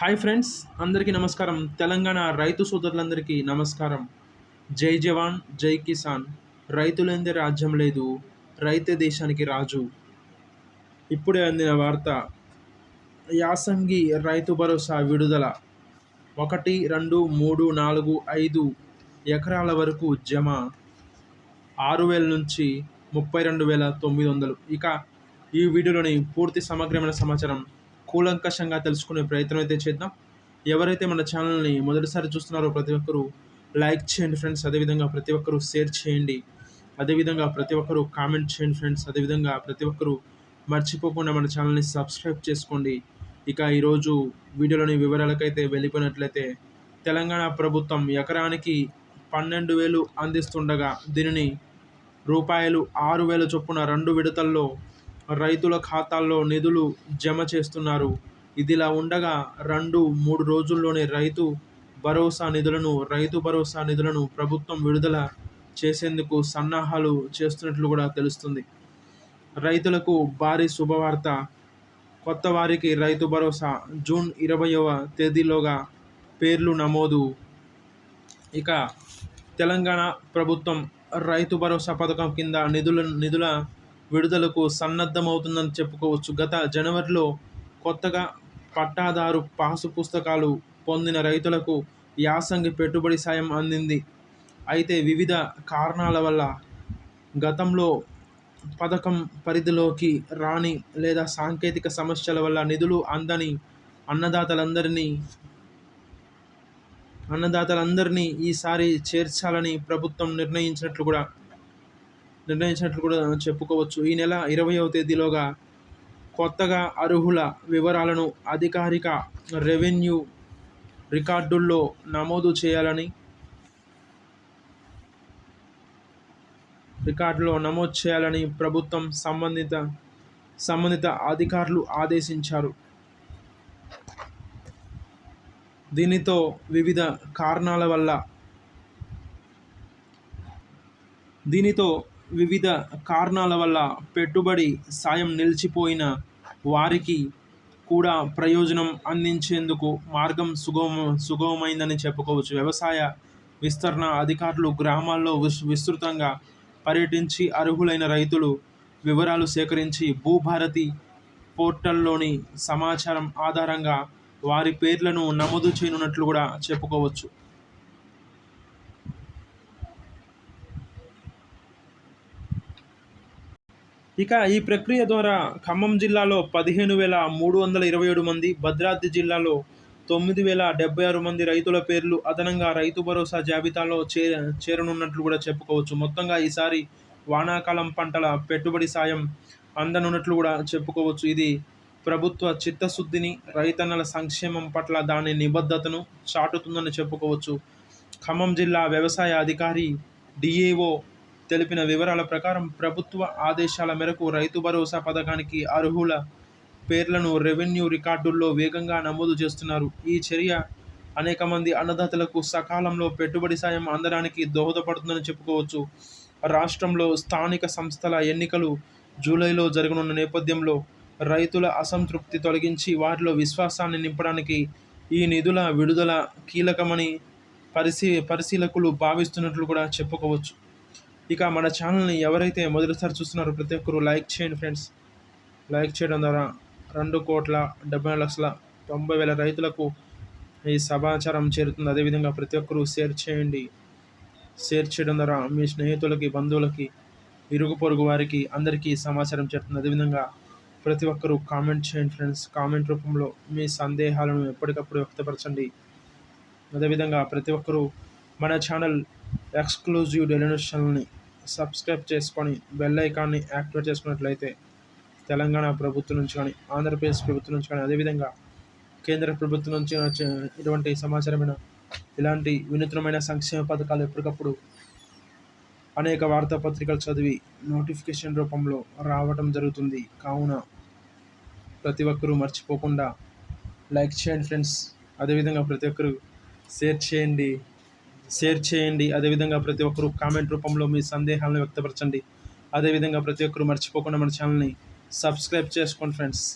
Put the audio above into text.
Hi friends అందరికీ నమస్కారం. తెలంగాణ రైతు సోదరులందరికీ నమస్కారం. జై జవాన్ జై కిసాన్. రైతులందే రాజ్యం లేదు రైతే దేశానికి రాజు. ఇప్పుడే అందిన వార్త యాసంగి రైతు భరోసా విడుదల. ఒకటి రెండు మూడు నాలుగు ఐదు ఎకరాల వరకు జమ. ఆరు వేల నుంచి ముప్పై రెండు వేల తొమ్మిది వందలు. ఇక ఈ వీడియోలోని పూర్తి సమగ్రమైన సమాచారం కూలంకషంగా తెలుసుకునే ప్రయత్నం అయితే చేద్దాం. ఎవరైతే మన ఛానల్ని మొదటిసారి చూస్తున్నారో ప్రతి ఒక్కరూ లైక్ చేయండి ఫ్రెండ్స్. అదేవిధంగా ప్రతి ఒక్కరూ షేర్ చేయండి. అదేవిధంగా ప్రతి ఒక్కరూ కామెంట్ చేయండి ఫ్రెండ్స్. అదేవిధంగా ప్రతి ఒక్కరూ మర్చిపోకుండా మన ఛానల్ని సబ్స్క్రైబ్ చేసుకోండి. ఇక ఈరోజు వీడియోలోని వివరాలకైతే వెళ్ళిపోయినట్లయితే తెలంగాణ ప్రభుత్వం ఎకరానికి పన్నెండు వేలు అందిస్తుండగా దీనిని రూపాయలు ఆరు వేల చొప్పున రెండు విడతల్లో రైతుల ఖాతాల్లో నిధులు జమ చేస్తున్నారు. ఇదిలా ఉండగా రెండు మూడు రోజుల్లోనే రైతు భరోసా నిధులను రైతు భరోసా నిధులను ప్రభుత్వం విడుదల చేసేందుకు సన్నాహాలు చేస్తున్నట్లు కూడా తెలుస్తుంది. రైతులకు భారీ శుభవార్త. కొత్త వారికి రైతు భరోసా. జూన్ ఇరవయవ తేదీలోగా పేర్లు నమోదు. ఇక తెలంగాణ ప్రభుత్వం రైతు భరోసా పథకం కింద నిధుల నిధుల విడుదలకు సన్నద్ధమవుతుందని చెప్పుకోవచ్చు. గత జనవరిలో కొత్తగా పట్టాదారు పాసు పుస్తకాలు పొందిన రైతులకు యాసంగి పెట్టుబడి సాయం అందింది. అయితే వివిధ కారణాల వల్ల గతంలో పథకం పరిధిలోకి రాని లేదా సాంకేతిక సమస్యల వల్ల నిధులు అందని అన్నదాతలందరినీ అన్నదాతలందరినీ ఈసారి చేర్చాలని ప్రభుత్వం నిర్ణయించినట్లు కూడా నిర్ణయించినట్లు కూడా చెప్పుకోవచ్చు. ఈ నెల ఇరవయవ తేదీలోగా కొత్తగా అర్హుల వివరాలను అధికారిక రెవెన్యూ రికార్డుల్లో నమోదు చేయాలని రికార్డులో నమోదు చేయాలని ప్రభుత్వం సంబంధిత సంబంధిత అధికారులు ఆదేశించారు. దీనితో వివిధ కారణాల వల్ల దీనితో వివిధ కారణాల వల్ల పెట్టుబడి సాయం నిలిచిపోయిన వారికి కూడా ప్రయోజనం అందించేందుకు మార్గం సుగమ సుగమమైందని చెప్పుకోవచ్చు. వ్యవసాయ విస్తరణ అధికారులు గ్రామాల్లో విస్తృతంగా పర్యటించి అర్హులైన రైతులు వివరాలు సేకరించి భూభారతి పోర్టల్లోని సమాచారం ఆధారంగా వారి పేర్లను నమోదు చేయనున్నట్లు కూడా చెప్పుకోవచ్చు. ఇక ఈ ప్రక్రియ ద్వారా ఖమ్మం జిల్లాలో పదిహేను వేల మూడు వందల ఇరవై ఏడు మంది భద్రాద్రి జిల్లాలో తొమ్మిది వేల డెబ్బై ఆరు మంది రైతుల పేర్లు అదనంగా రైతు భరోసా జాబితాలో చే చేరనున్నట్లు కూడా చెప్పుకోవచ్చు. మొత్తంగా ఈసారి వానాకాలం పంటల పెట్టుబడి సాయం అందనున్నట్లు కూడా చెప్పుకోవచ్చు. ఇది ప్రభుత్వ చిత్తశుద్ధిని రైతన్నల సంక్షేమం పట్ల దాని నిబద్ధతను చాటుతుందని చెప్పుకోవచ్చు. ఖమ్మం జిల్లా వ్యవసాయ అధికారి డిఏఓ తెలిపిన వివరాల ప్రకారం ప్రభుత్వ ఆదేశాల మేరకు రైతు భరోసా పథకానికి అర్హుల పేర్లను రెవెన్యూ రికార్డుల్లో వేగంగా నమోదు చేస్తున్నారు. ఈ చర్య అనేక మంది అన్నదాతలకు సకాలంలో పెట్టుబడి సాయం అందడానికి దోహదపడుతుందని చెప్పుకోవచ్చు. రాష్ట్రంలో స్థానిక సంస్థల ఎన్నికలు జూలైలో జరగనున్న నేపథ్యంలో రైతుల అసంతృప్తి తొలగించి వారిలో విశ్వాసాన్ని నింపడానికి ఈ నిధుల విడుదల కీలకమని పరిశీ పరిశీలకులు భావిస్తున్నట్లు కూడా చెప్పుకోవచ్చు. ఇక మన ఛానల్ని ఎవరైతే మొదటిసారి చూస్తున్నారో ప్రతి ఒక్కరు లైక్ చేయండి ఫ్రెండ్స్. లైక్ చేయడం ద్వారా రెండు కోట్ల డెబ్బై లక్షల తొంభై వేల రైతులకు ఈ సమాచారం చేరుతుంది. అదేవిధంగా ప్రతి ఒక్కరూ షేర్ చేయండి. షేర్ చేయడం ద్వారా మీ స్నేహితులకి బంధువులకి ఇరుగు పొరుగు వారికి అందరికీ సమాచారం చేరుతుంది. అదేవిధంగా ప్రతి ఒక్కరూ కామెంట్ చేయండి ఫ్రెండ్స్. కామెంట్ రూపంలో మీ సందేహాలను ఎప్పటికప్పుడు వ్యక్తపరచండి. అదేవిధంగా ప్రతి ఒక్కరూ మన ఛానల్ ఎక్స్క్లూజివ్ డెలినేషన్ని సబ్స్క్రైబ్ చేసుకొని బెల్ ఐకాన్ని యాక్టివేట్ చేసుకున్నట్లయితే తెలంగాణ ప్రభుత్వం నుంచి కానీ ఆంధ్రప్రదేశ్ ప్రభుత్వం నుంచి కానీ అదేవిధంగా కేంద్ర ప్రభుత్వం నుంచి ఇటువంటి సమాచారమైన ఇలాంటి వినూత్నమైన సంక్షేమ పథకాలు ఎప్పటికప్పుడు అనేక వార్తాపత్రికలు చదివి నోటిఫికేషన్ రూపంలో రావడం జరుగుతుంది. కావున ప్రతి ఒక్కరూ మర్చిపోకుండా లైక్ చేయండి ఫ్రెండ్స్ అదేవిధంగా ప్రతి ఒక్కరు షేర్ చేయండి. షేర్ చేయండి. అదేవిధంగా ప్రతి ఒక్కరు కామెంట్ రూపంలో మీ సందేహాలను వ్యక్తపరచండి. అదేవిధంగా ప్రతి ఒక్కరు మర్చిపోకుండా మన ఛానల్ని సబ్స్క్రైబ్ చేసుకోండి ఫ్రెండ్స్.